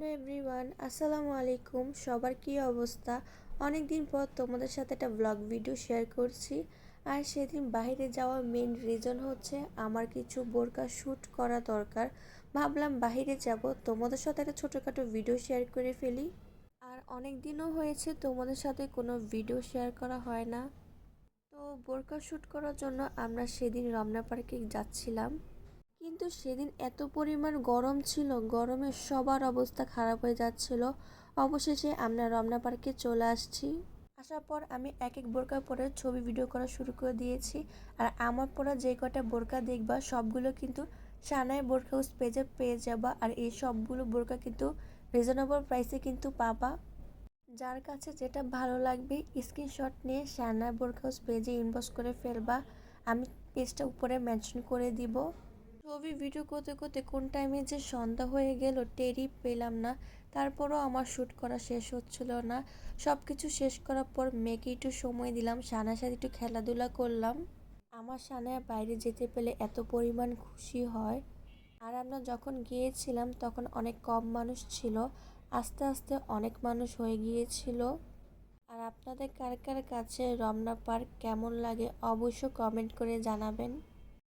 Hello everyone, আসসালামু আলাইকুম। সবার কী অবস্থা? অনেক দিন পর তোমাদের সাথে একটা ব্লগ ভিডিও শেয়ার করছি। আর সেদিন বাইরে যাওয়ার মেন রিজন হচ্ছে আমার কিছু বোরকা শ্যুট করা দরকার। ভাবলাম বাইরে যাব। তোমাদের সাথে একটা ছোটোখাটো ভিডিও শেয়ার করে ফেলি। আর অনেক দিনও হয়েছে তোমাদের সাথে কোনো ভিডিও শেয়ার করা হয় না। তো বোরকা শ্যুট করার জন্য আমরা সেদিন রমনা পার্কে যাচ্ছিলাম। কিন্তু সেদিন এত পরিমাণ গরম ছিল, গরমে সবার অবস্থা খারাপ হয়ে যাচ্ছিল। অবশেষে আমরা রমনা পার্কে চলে আসছি। আসার পর আমি এক এক বোরকা পরে ছবি ভিডিও করা শুরু করে দিয়েছি। আর আমার পরা যে কটা বোরকা দেখবা, সবগুলো কিন্তু সানায় বোরকা হাউস পেজে পেয়ে যাবা। আর এই সবগুলো বোরকা কিন্তু রিজনেবল প্রাইসে কিন্তু পাবা। যার কাছে যেটা ভালো লাগবে স্ক্রিনশট নিয়ে সানায় বোরকা হাউস পেজে ইনবক্স করে ফেলবা। আমি পেজটা উপরে মেনশন করে দিব। ছবি ভিডিও করতে করতে কোন টাইমে যে সন্ধ্যা হয়ে গেল, টেরই পেলাম না। তারপরও আমার শ্যুট করা শেষ হচ্ছিল না। সব কিছু শেষ করার পর মেয়েকে একটু সময় দিলাম, সানার সাথে একটু খেলাধুলা করলাম। আমার সানায় বাইরে যেতে পেলে এত পরিমাণ খুশি হয়। আর আমরা যখন গিয়েছিলাম, তখন অনেক কম মানুষ ছিল। আস্তে আস্তে অনেক মানুষ হয়ে গিয়েছিল। আর আপনাদের কার কার কাছে রমনা পার্ক কেমন লাগে অবশ্য কমেন্ট করে জানাবেন।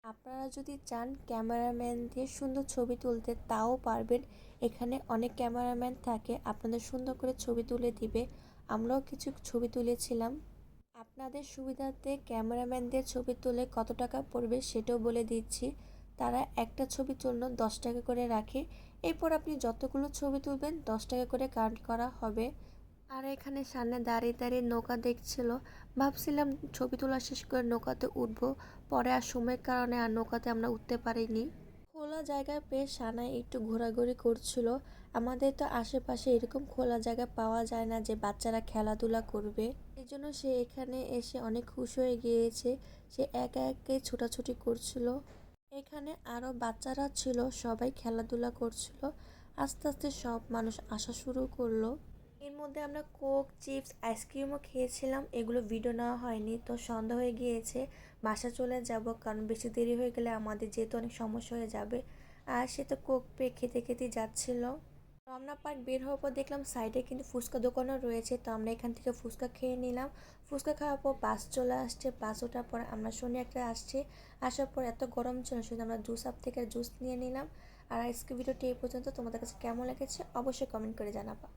আপনারা যদি চান ক্যামেরাম্যান দিয়ে সুন্দর ছবি তুলতে, তাও পারবেন। এখানে অনেক ক্যামেরাম্যান থাকে, আপনাদের সুন্দর করে ছবি তুলে দিবে। আমরাও কিছু ছবি তুলেছিলাম। আপনাদের সুবিধার্থে ক্যামেরাম্যানদের ছবি তুলে কত টাকা পড়বে সেটাও বলে দিচ্ছি। তারা একটা ছবি তুলনো দশ টাকা করে রাখে। এরপর আপনি যতগুলো ছবি তুলবেন, দশ টাকা করে কাউন্ট করা হবে। আর এখানে সামনে দাঁড়িয়ে দাঁড়িয়ে নৌকা দেখছিল। ভাবছিলাম ছবি তোলা শেষ করে নৌকাতে উঠবো, পরে আর সময়ের কারণে আর নৌকাতে আমরা উঠতে পারিনি। খোলা জায়গায় পেয়ে সানায় একটু ঘোরাঘুরি করছিল। আমাদের তো আশেপাশে এরকম খোলা জায়গা পাওয়া যায় না যে বাচ্চারা খেলাধুলা করবে। এই জন্য সে এখানে এসে অনেক খুশি হয়ে গিয়েছে। সে একা একে ছোটাছুটি করছিল। এখানে আরও বাচ্চারা ছিল, সবাই খেলাধুলা করছিল। আস্তে আস্তে সব মানুষ আসা শুরু করল। মধ্যে আমরা কোক, চিপস, আইসক্রিমও খেয়েছিলাম। এগুলো ভিডিও নেওয়া হয়নি, তো সন্ধ্যা হয়ে গিয়েছে। বাসা চলে যাব, কারণ বেশি দেরি হয়ে গেলে আমাদের যেহেতু অনেক সমস্যা হয়ে যাবে। আর সে তো কোক পেয়ে খেতে খেতে যাচ্ছিল। রমনা পার্ক বের হওয়ার পর দেখলাম সাইডে কিন্তু ফুচকা দোকানও রয়েছে, তো আমরা এখান থেকে ফুচকা খেয়ে নিলাম। ফুচকা খাওয়ার পর বাস চলে আসছে। বাস ওঠার পর আমরা শনি একটা আসছি। আসার পর এত গরম ছিল, শুধু আমরা জুস, আপ থেকে জুস নিয়ে নিলাম। আর আজকে ভিডিওটি এই পর্যন্ত। তোমাদের কাছে কেমন লেগেছে? অবশ্যই কমেন্ট করে জানাবা।